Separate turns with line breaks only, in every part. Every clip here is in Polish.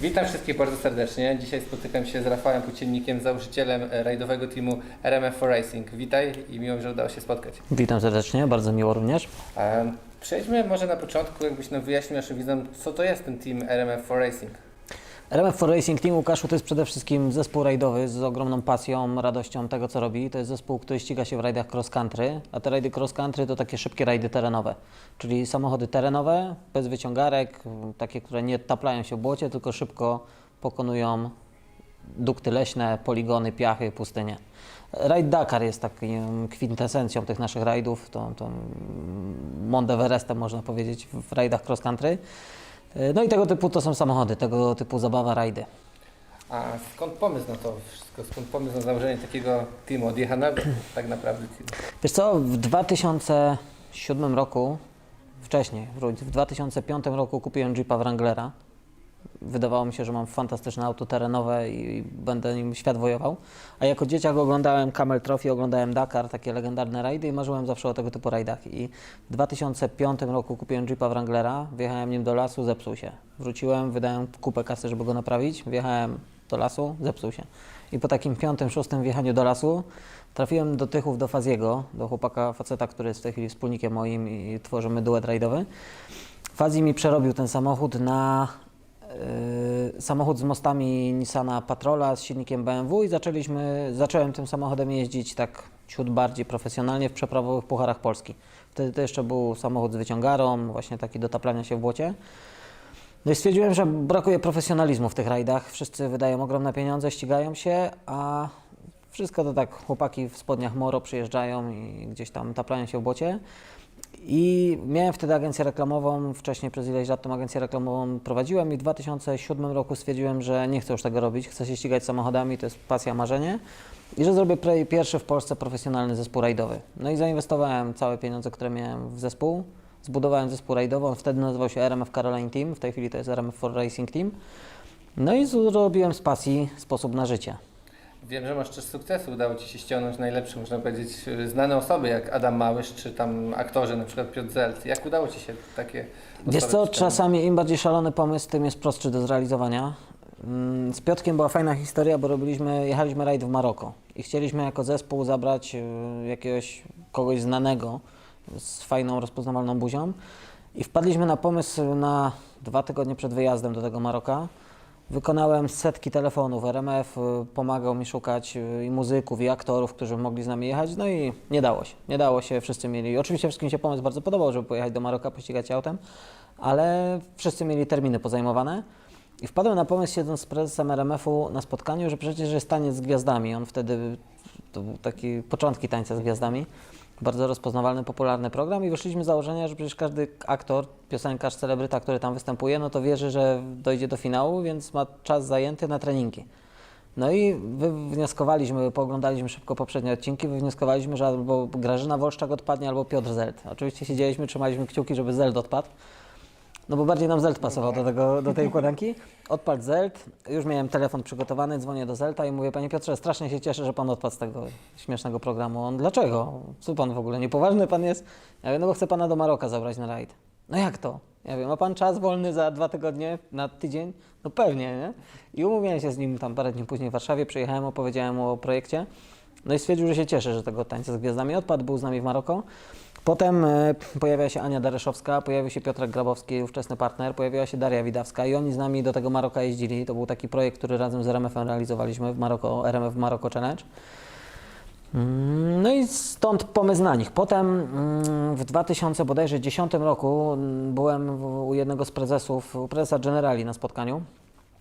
Witam wszystkich bardzo serdecznie. Dzisiaj spotykam się z Rafałem Płóciennikiem, założycielem rajdowego teamu RMF for Racing. Witaj i miło, że udało się spotkać.
Witam serdecznie, bardzo miło również.
Przejdźmy może na początku, jakbyś nam wyjaśnił naszym widzom, co to jest ten team RMF for Racing.
RMF for Racing Team Łukaszu to jest przede wszystkim zespół rajdowy z ogromną pasją, radością tego, co robi. To jest zespół, który ściga się w rajdach cross country, a te rajdy cross country to takie szybkie rajdy terenowe, czyli samochody terenowe, bez wyciągarek, takie, które nie taplają się w błocie, tylko szybko pokonują dukty leśne, poligony, piachy, pustynie. Rajd Dakar jest taką kwintesencją tych naszych rajdów, tą, tą Mount Everestem można powiedzieć w rajdach cross country. No i tego typu to są samochody, tego typu zabawa, rajdy.
A skąd pomysł na to wszystko? Skąd pomysł na założenie takiego teamu? Odjechanego tak naprawdę teamu.
Wiesz co, w 2007 roku, wcześniej, w 2005 roku kupiłem Jeepa Wranglera. Wydawało mi się, że mam fantastyczne auto terenowe i, będę nim świat wojował. A jako dzieciak oglądałem Camel Trophy, oglądałem Dakar, takie legendarne rajdy i marzyłem zawsze o tego typu rajdach. I w 2005 roku kupiłem Jeepa Wranglera, wjechałem nim do lasu, zepsuł się. Wróciłem, wydałem kupę kasy, żeby go naprawić, wjechałem do lasu, zepsuł się. I po takim piątym, szóstym wjechaniu do lasu trafiłem do Tychów, do Faziego, do chłopaka faceta, który jest w tej chwili wspólnikiem moim i tworzymy duet rajdowy. Fazi mi przerobił ten samochód na samochód z mostami Nissana Patrola z silnikiem BMW i zaczęliśmy, zacząłem tym samochodem jeździć tak ciut bardziej profesjonalnie w przeprawowych pucharach Polski. Wtedy to jeszcze był samochód z wyciągarą, właśnie taki do taplania się w błocie. No i stwierdziłem, że brakuje profesjonalizmu w tych rajdach. Wszyscy wydają ogromne pieniądze, ścigają się, a wszystko to tak chłopaki w spodniach Moro przyjeżdżają i gdzieś tam taplają się w błocie. I miałem wtedy agencję reklamową, wcześniej przez ileś lat tą agencję reklamową prowadziłem i w 2007 roku stwierdziłem, że nie chcę już tego robić, chcę się ścigać samochodami, to jest pasja, marzenie i że zrobię pierwszy w Polsce profesjonalny zespół rajdowy. No i zainwestowałem całe pieniądze, które miałem w zespół, zbudowałem zespół rajdowy, on wtedy nazywał się RMF Caroline Team, w tej chwili to jest RMF for Racing Team. No i zrobiłem z pasji sposób na życie.
Wiem, że masz też sukcesy. Udało Ci się ściągnąć najlepsze, można powiedzieć, znane osoby jak Adam Małysz, czy tam aktorzy, na przykład Piotr Zelt. Jak udało Ci się takie
Wiesz co, czasami im bardziej szalony pomysł, tym jest prostszy do zrealizowania. Mm, Z Piotkiem była fajna historia, bo robiliśmy, jechaliśmy rajd w Maroko i chcieliśmy jako zespół zabrać y, jakiegoś kogoś znanego z fajną, rozpoznawalną buzią i wpadliśmy na pomysł na dwa tygodnie przed wyjazdem do tego Maroka. Wykonałem setki telefonów, RMF y, pomagał mi szukać y, i muzyków, i aktorów, którzy mogli z nami jechać, no i nie dało się. Nie dało się, wszyscy mieli, oczywiście wszystkim się pomysł bardzo podobał, żeby pojechać do Maroka, pościgać autem, ale wszyscy mieli terminy pozajmowane. I wpadłem na pomysł, siedząc z prezesem RMF-u na spotkaniu, że przecież jest taniec z gwiazdami. On wtedy, to był taki początki tańca z gwiazdami, bardzo rozpoznawalny, popularny program i wyszliśmy z założenia, że przecież każdy aktor, piosenkarz, celebryta, który tam występuje, no to wierzy, że dojdzie do finału, więc ma czas zajęty na treningi. No i wywnioskowaliśmy, pooglądaliśmy szybko poprzednie odcinki, wywnioskowaliśmy, że albo Grażyna Wolszczak odpadnie, albo Piotr Zelt. Oczywiście siedzieliśmy, trzymaliśmy kciuki, żeby Zelt odpadł. No bo bardziej nam Zelt pasował do, tego, do tej układanki. Odpadł Zelt, już miałem telefon przygotowany, dzwonię do Zelta i mówię, panie Piotrze, strasznie się cieszę, że pan odpadł z tego śmiesznego programu. On, dlaczego? Co pan w ogóle, niepoważny pan jest? Ja mówię, no bo chcę pana do Maroka zabrać na rajd. No jak to? Ja wiem, ma pan czas wolny za dwa tygodnie, na tydzień? No pewnie, nie? I umówiłem się z nim tam parę dni później w Warszawie, przyjechałem, opowiedziałem mu o projekcie. No i stwierdził, że się cieszy, że tego tańca z gwiazdami odpadł, był z nami w Maroko. Potem e, pojawia się Ania Dareszowska, pojawił się Piotrek Grabowski, ówczesny partner, pojawiła się Daria Widawska i oni z nami do tego Maroka jeździli. To był taki projekt, który razem z RMF-em realizowaliśmy w Maroko, RMF Maroko Challenge. Mm, No i stąd pomysł na nich. Potem mm, w 2010 roku mm, byłem u jednego z prezesów, u prezesa Generali na spotkaniu.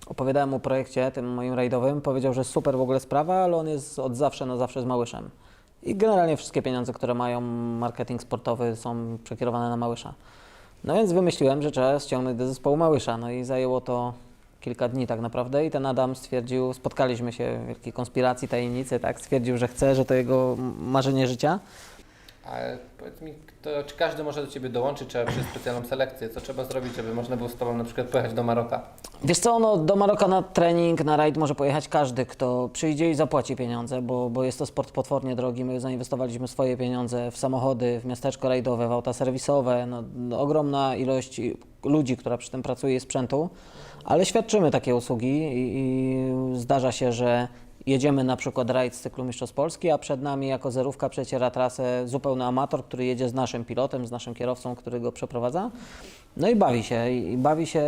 Opowiadałem mu o projekcie tym moim rajdowym. Powiedział, że super w ogóle sprawa, ale on jest od zawsze na zawsze z Małyszem. I generalnie wszystkie pieniądze, które mają marketing sportowy są przekierowane na Małysza. No więc wymyśliłem, że trzeba ściągnąć do zespołu Małysza. No i zajęło to kilka dni tak naprawdę i ten Adam stwierdził, spotkaliśmy się w wielkiej konspiracji, tajemnicy, tak, stwierdził, że chce, że to jego marzenie życia.
Ale powiedz mi, to, czy każdy może do Ciebie dołączyć, trzeba przez specjalną selekcję? Co trzeba zrobić, żeby można było z Tobą na przykład pojechać do Maroka?
Wiesz co, no, do Maroka na trening, na rajd może pojechać każdy, kto przyjdzie i zapłaci pieniądze, bo, bo jest to sport potwornie drogi. My zainwestowaliśmy swoje pieniądze w samochody, w miasteczko rajdowe, w auta serwisowe, no, no, ogromna ilość ludzi, która przy tym pracuje i sprzętu. ale świadczymy takie usługi i, i zdarza się, że jedziemy na przykład rajd z cyklu Mistrzostw Polski, a przed nami jako zerówka przeciera trasę zupełny amator, który jedzie z naszym pilotem, z naszym kierowcą, który go przeprowadza. No i bawi się, i bawi się,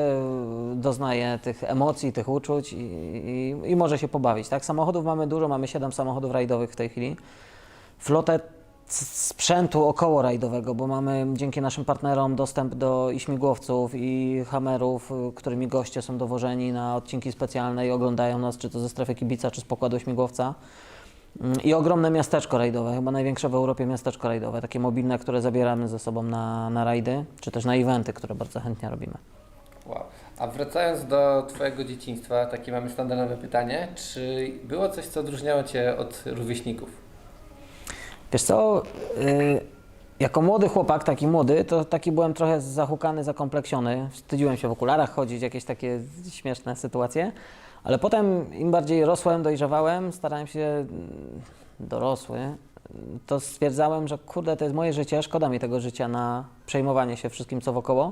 doznaje tych emocji, tych uczuć i, i, i może się pobawić. Tak? Samochodów mamy dużo, mamy 7 samochodów rajdowych w tej chwili. Flotę sprzętu około rajdowego, bo mamy dzięki naszym partnerom dostęp do i śmigłowców, i hamerów, y, którymi goście są dowożeni na odcinki specjalne i oglądają nas, czy to ze strefy kibica, czy z pokładu śmigłowca. Mm, I ogromne miasteczko rajdowe, chyba największe w Europie miasteczko rajdowe, takie mobilne, które zabieramy ze sobą na, na rajdy, czy też na eventy, które bardzo chętnie robimy.
Wow. A wracając do Twojego dzieciństwa, takie mamy standardowe pytanie. Czy było coś, co odróżniało Cię od rówieśników?
Wiesz co, y, jako młody chłopak, taki młody, to taki byłem trochę zahukany, zakompleksiony. Wstydziłem się w okularach chodzić, jakieś takie śmieszne sytuacje. Ale potem im bardziej rosłem, dojrzewałem, starałem się mm, dorosły, to stwierdzałem, że kurde, to jest moje życie, szkoda mi tego życia na przejmowanie się wszystkim, co wokoło.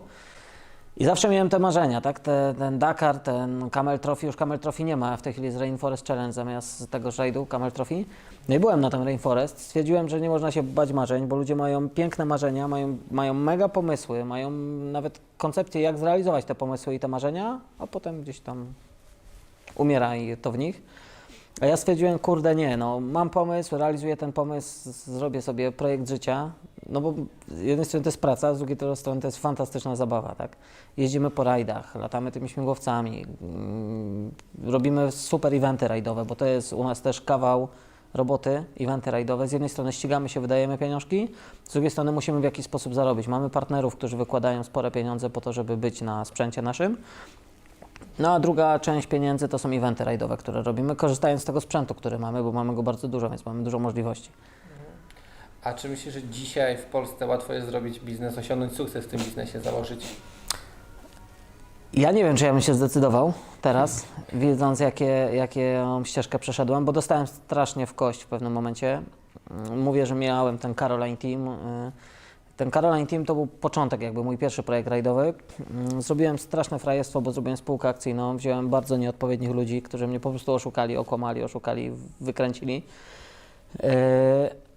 I zawsze miałem te marzenia, tak? Te, ten Dakar, ten Camel Trophy, już Camel Trophy nie ma, w tej chwili jest Rainforest Challenge zamiast tego rajdu Camel Trophy. No i byłem na tym Rainforest, stwierdziłem, że nie można się bać marzeń, bo ludzie mają piękne marzenia, mają, mają mega pomysły, mają nawet koncepcje, jak zrealizować te pomysły i te marzenia, a potem gdzieś tam umiera i to w nich. A ja stwierdziłem, kurde nie, no mam pomysł, realizuję ten pomysł, zrobię sobie projekt życia, no bo z jednej strony to jest praca, z drugiej strony to jest fantastyczna zabawa, tak? Jeździmy po rajdach, latamy tymi śmigłowcami, mm, robimy super eventy rajdowe, bo to jest u nas też kawał roboty, eventy rajdowe. Z jednej strony ścigamy się, wydajemy pieniążki, z drugiej strony musimy w jakiś sposób zarobić. Mamy partnerów, którzy wykładają spore pieniądze po to, żeby być na sprzęcie naszym. No a druga część pieniędzy to są eventy rajdowe, które robimy, korzystając z tego sprzętu, który mamy, bo mamy go bardzo dużo, więc mamy dużo możliwości.
A czy myślisz, że dzisiaj w Polsce łatwo jest zrobić biznes, osiągnąć sukces w tym biznesie, założyć?
Ja nie wiem, czy ja bym się zdecydował teraz, wiedząc jakie, jakie ścieżkę przeszedłem, bo dostałem strasznie w kość w pewnym momencie. Mm, Mówię, że miałem ten Caroline Team. y, Ten Caroline Team to był początek, jakby mój pierwszy projekt rajdowy. Mm, Zrobiłem straszne frajerstwo, bo zrobiłem spółkę akcyjną. Wziąłem bardzo nieodpowiednich ludzi, którzy mnie po prostu oszukali, okłamali, oszukali, wykręcili. Yy,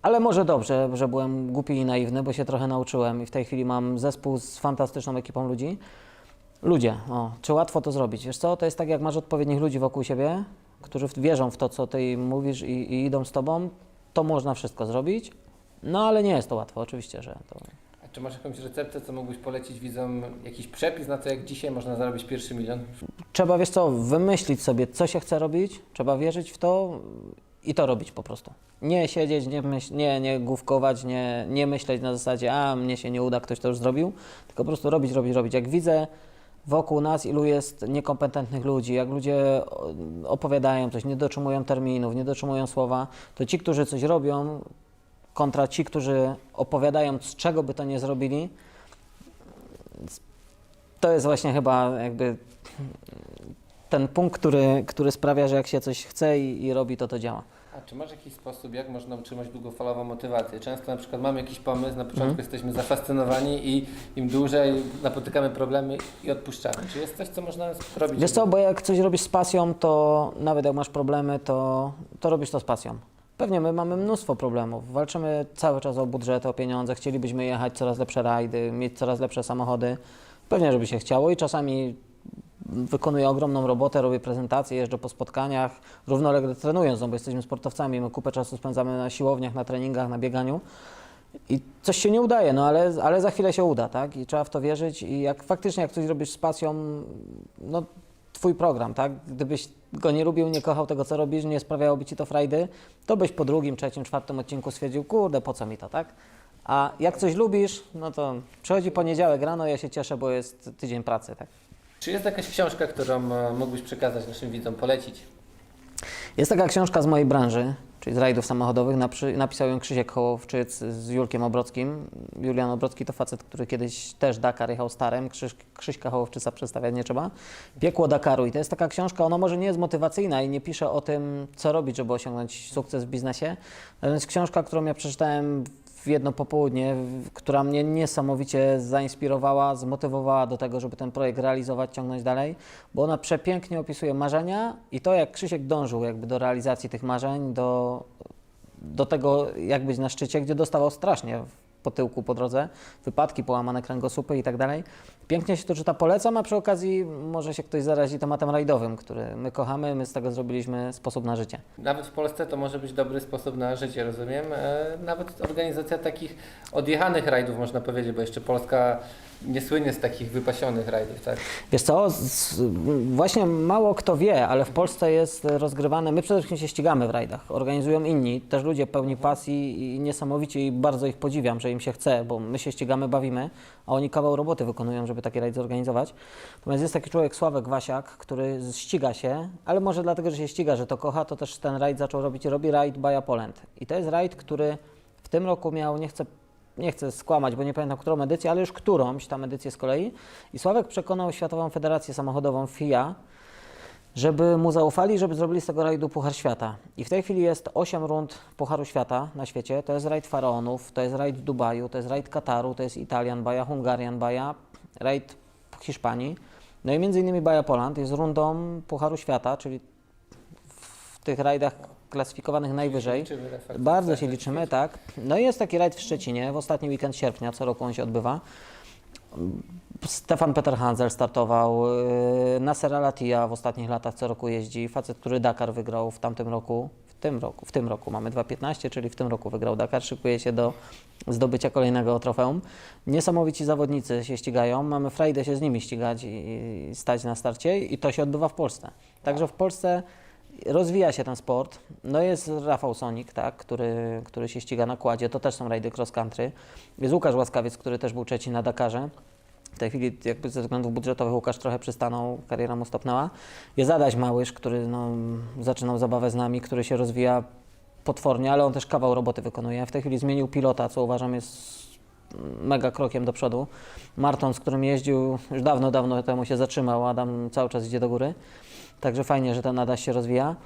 Ale może dobrze, że byłem głupi i naiwny, bo się trochę nauczyłem i w tej chwili mam zespół z fantastyczną ekipą ludzi. Ludzie, o, czy łatwo to zrobić? Wiesz co, to jest tak, jak masz odpowiednich ludzi wokół siebie, którzy wierzą w to, co ty mówisz i, i idą z tobą, to można wszystko zrobić. No ale nie jest to łatwo, oczywiście, że to...
A czy masz jakąś receptę, co mógłbyś polecić widzom, jakiś przepis na to, jak dzisiaj można zarobić pierwszy milion?
Trzeba, wiesz co, wymyślić sobie, co się chce robić, trzeba wierzyć w to i to robić po prostu. Nie siedzieć, nie, myśl, nie, nie główkować, nie, nie myśleć na zasadzie, a mnie się nie uda, ktoś to już zrobił, tylko po prostu robić, robić, robić. Jak widzę wokół nas, ilu jest niekompetentnych ludzi, jak ludzie opowiadają coś, nie dotrzymują terminów, nie dotrzymują słowa, to ci, którzy coś robią, kontra ci, którzy opowiadają, z czego by to nie zrobili, to jest właśnie chyba jakby ten punkt, który, który sprawia, że jak się coś chce i, i robi, to to działa.
A czy masz jakiś sposób, jak można utrzymać długofalową motywację? Często na przykład mamy jakiś pomysł, na początku
Mhm.
jesteśmy zafascynowani i im dłużej napotykamy problemy i odpuszczamy. Czy jest coś, co można robić?
Wiesz co, bo jak coś robisz z pasją, to nawet jak masz problemy, to, to robisz to z pasją. Pewnie my mamy mnóstwo problemów. Walczymy cały czas o budżety, o pieniądze. Chcielibyśmy jechać coraz lepsze rajdy, mieć coraz lepsze samochody. Pewnie, żeby się chciało i czasami wykonuję ogromną robotę, robię prezentacje, jeżdżę po spotkaniach, równolegle trenując, no bo jesteśmy sportowcami, my kupę czasu spędzamy na siłowniach, na treningach, na bieganiu. I coś się nie udaje, no ale, ale za chwilę się uda, tak? I trzeba w to wierzyć i jak faktycznie jak coś robisz z pasją, no twój program, tak? Gdybyś go nie lubił, nie kochał tego, co robisz, nie sprawiałoby ci to frajdy, to byś po drugim, trzecim, czwartym odcinku stwierdził, kurde, po co mi to, tak? A jak coś lubisz, no to przychodzi poniedziałek rano, ja się cieszę, bo jest tydzień pracy, tak?
Czy jest jakaś książka, którą e, mógłbyś przekazać naszym widzom, polecić?
Jest taka książka z mojej branży, czyli z rajdów samochodowych. Napisał ją Krzysiek Hołowczyc z Julkiem Obrockim. Julian Obrocki to facet, który kiedyś też Dakar jechał starem. Krzyś, Krzyśka Hołowczyca przedstawiać nie trzeba. Piekło Dakaru. I to jest taka książka, ona może nie jest motywacyjna i nie pisze o tym, co robić, żeby osiągnąć sukces w biznesie. To jest książka, którą ja przeczytałem w jedno popołudnie, która mnie niesamowicie zainspirowała, zmotywowała do tego, żeby ten projekt realizować, ciągnąć dalej, bo ona przepięknie opisuje marzenia i to, jak Krzysiek dążył jakby do realizacji tych marzeń, do, do tego, jak być na szczycie, gdzie dostawał strasznie po tyłku po drodze, wypadki, połamane kręgosłupy i tak dalej. Pięknie się to czyta, polecam, a przy okazji może się ktoś zarazi tematem rajdowym, który my kochamy, my z tego zrobiliśmy sposób na życie.
Nawet w Polsce to może być dobry sposób na życie, rozumiem. E, nawet organizacja takich odjechanych rajdów, można powiedzieć, bo jeszcze Polska nie słynie z takich wypasionych rajdów, tak?
Wiesz co, z, właśnie mało kto wie, ale w Polsce jest rozgrywane, my przede wszystkim się ścigamy w rajdach, organizują inni, też ludzie pełni pasji i niesamowicie i bardzo ich podziwiam, że im się chce, bo my się ścigamy, bawimy, a oni kawał roboty wykonują, żeby taki rajd zorganizować. Natomiast jest taki człowiek, Sławek Wasiak, który ściga się, ale może dlatego, że się ściga, że to kocha, to też ten rajd zaczął robić, robi rajd Baja Poland. I to jest rajd, który w tym roku miał, nie chcę nie chcę skłamać, bo nie pamiętam którą edycję, ale już którąś tam edycję z kolei. I Sławek przekonał Światową Federację Samochodową FIA, żeby mu zaufali, żeby zrobili z tego rajdu Puchar Świata. I w tej chwili jest 8 rund Pucharu Świata na świecie. To jest rajd Faraonów, to jest rajd Dubaju, to jest rajd Kataru, to jest Italian Baja, Hungarian Baja, rajd Hiszpanii. No i między innymi Baja Poland jest rundą Pucharu Świata, czyli w tych rajdach klasyfikowanych najwyżej.
Fakt.
Bardzo się liczymy, tak. No i jest taki rajd w Szczecinie w ostatni weekend sierpnia, co roku on się odbywa. Stefan Peter Hansel startował, yy, Nasser Al-Attiyah w ostatnich latach co roku jeździ, facet, który Dakar wygrał w tamtym roku, w tym roku, w tym roku mamy 2.15, czyli w tym roku wygrał Dakar, szykuje się do zdobycia kolejnego trofeum. Niesamowici zawodnicy się ścigają, mamy frajdę się z nimi ścigać i, i stać na starcie i to się odbywa w Polsce. Także w Polsce rozwija się ten sport. No jest Rafał Sonik, tak, który, który się ściga na kładzie, to też są rajdy cross country. Jest Łukasz Łaskawiec, który też był trzeci na Dakarze. W tej chwili jakby ze względów budżetowych Łukasz trochę przystanął, kariera mu stopnęła. Jest Adaś Małysz, który no, zaczynał zabawę z nami, który się rozwija potwornie, ale on też kawał roboty wykonuje. W tej chwili zmienił pilota, co uważam jest mega krokiem do przodu. Marton, z którym jeździł już dawno, dawno temu się zatrzymał, Adam cały czas idzie do góry. Także fajnie, że ten Adaś się rozwija.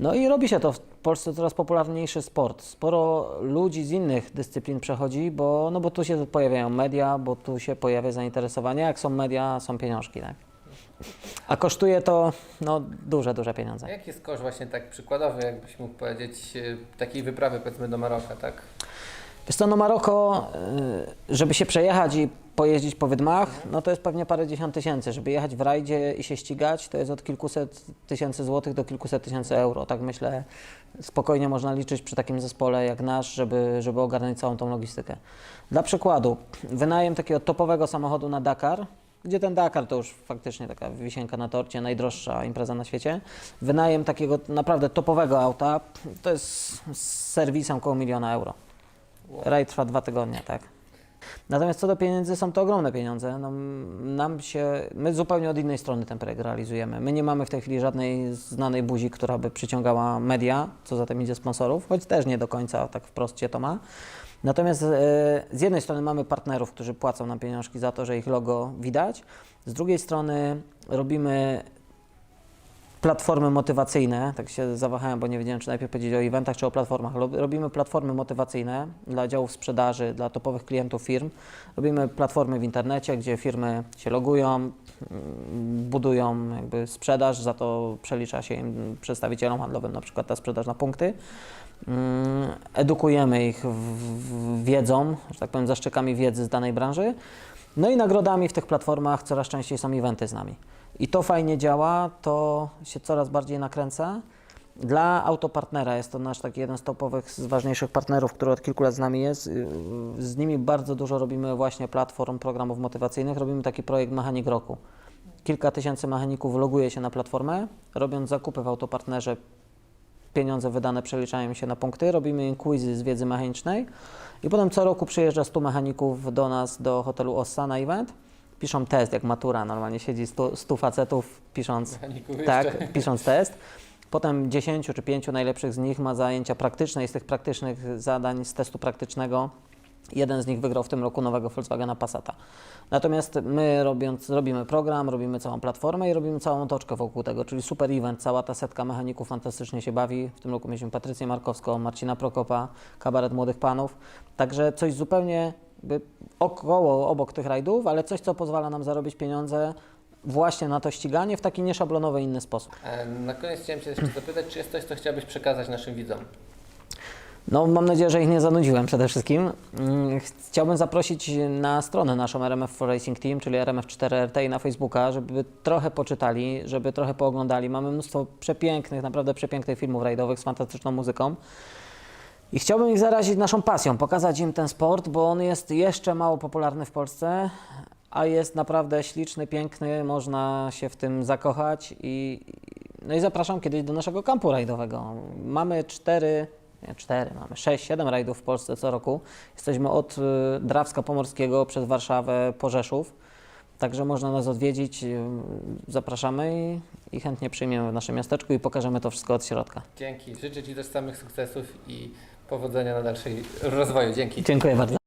No i robi się to w Polsce coraz popularniejszy sport. Sporo ludzi z innych dyscyplin przechodzi, bo, no bo tu się pojawiają media, bo tu się pojawia zainteresowanie. Jak są media, są pieniążki, tak? A kosztuje to no, duże, duże pieniądze.
jaki jest koszt właśnie tak przykładowy, jakbyś mógł powiedzieć, e, takiej wyprawy powiedzmy do Maroka, tak?
Wiesz co, no Maroko, y, żeby się przejechać i pojeździć po wydmach, no to jest pewnie parę dziesiąt tysięcy. Żeby jechać w rajdzie i się ścigać, to jest od kilkuset tysięcy złotych do kilkuset tysięcy euro. Tak myślę, spokojnie można liczyć przy takim zespole jak nasz, żeby, żeby ogarnąć całą tą logistykę. Dla przykładu, wynajem takiego topowego samochodu na Dakar, gdzie ten Dakar to już faktycznie taka wisienka na torcie, najdroższa impreza na świecie. Wynajem takiego naprawdę topowego auta, to jest z serwisem około miliona euro. Rajd trwa dwa tygodnie, tak. Natomiast co do pieniędzy, są to ogromne pieniądze. No, nam się, my zupełnie od innej strony ten projekt realizujemy. My nie mamy w tej chwili żadnej znanej buzi, która by przyciągała media, co za tym idzie sponsorów, choć też nie do końca tak wprost się to ma. Natomiast e, z jednej strony mamy partnerów, którzy płacą nam pieniążki za to, że ich logo widać. Z drugiej strony robimy platformy motywacyjne, tak się zawahałem, bo nie wiedziałem, czy najpierw powiedzieć o eventach, czy o platformach. Rob- Robimy platformy motywacyjne dla działów sprzedaży, dla topowych klientów firm. Robimy platformy w internecie, gdzie firmy się logują, mm, budują jakby sprzedaż, za to przelicza się im przedstawicielom handlowym na przykład ta sprzedaż na punkty. Mm, Edukujemy ich wiedzą, że tak powiem, zaszczekami wiedzy z danej branży. No i nagrodami w tych platformach coraz częściej są eventy z nami. I to fajnie działa, to się coraz bardziej nakręca. Dla autopartnera jest to nasz taki jeden z topowych, z ważniejszych partnerów, który od kilku lat z nami jest. Z nimi bardzo dużo robimy właśnie platform, programów motywacyjnych. Robimy taki projekt Mechanik Roku. Kilka tysięcy mechaników loguje się na platformę, robiąc zakupy w autopartnerze. Pieniądze wydane przeliczają się na punkty, robimy im quizy z wiedzy mechanicznej i potem co roku przyjeżdża 100 mechaników do nas, do hotelu Ossa na event. Piszą test, jak matura, normalnie siedzi 100, 100 facetów pisząc
Mechaników jeszcze.
tak, pisząc test. Potem 10 czy 5 najlepszych z nich ma zajęcia praktyczne i z tych praktycznych zadań, z testu praktycznego Jeden z nich wygrał w tym roku nowego Volkswagena Passata. Natomiast my robiąc, robimy program, robimy całą platformę i robimy całą otoczkę wokół tego, czyli super event, cała ta setka mechaników fantastycznie się bawi. W tym roku mieliśmy Patrycję Markowską, Marcina Prokopa, kabaret młodych panów. Także coś zupełnie około, obok tych rajdów, ale coś, co pozwala nam zarobić pieniądze właśnie na to ściganie w taki nieszablonowy, inny sposób.
E, Na koniec chciałem Cię jeszcze zapytać, czy jest coś, co chciałbyś przekazać naszym widzom?
No, mam nadzieję, że ich nie zanudziłem przede wszystkim. Mm, Chciałbym zaprosić na stronę naszą RMF4 Racing Team, czyli RMF4RT na Facebooka, żeby trochę poczytali, żeby trochę pooglądali. Mamy mnóstwo przepięknych, naprawdę przepięknych filmów rajdowych z fantastyczną muzyką. I chciałbym ich zarazić naszą pasją, pokazać im ten sport, bo on jest jeszcze mało popularny w Polsce, a jest naprawdę śliczny, piękny, można się w tym zakochać i, no i zapraszam kiedyś do naszego kampu rajdowego. Mamy cztery, nie cztery, mamy sześć, siedem rajdów w Polsce co roku. Jesteśmy od y, Drawska Pomorskiego przez Warszawę po Rzeszów, także można nas odwiedzić, y, zapraszamy i, i chętnie przyjmiemy w naszym miasteczku i pokażemy to wszystko od środka.
Dzięki. Życzę Ci też samych sukcesów i powodzenia na dalszej rozwoju. Dzięki.
Dziękuję bardzo.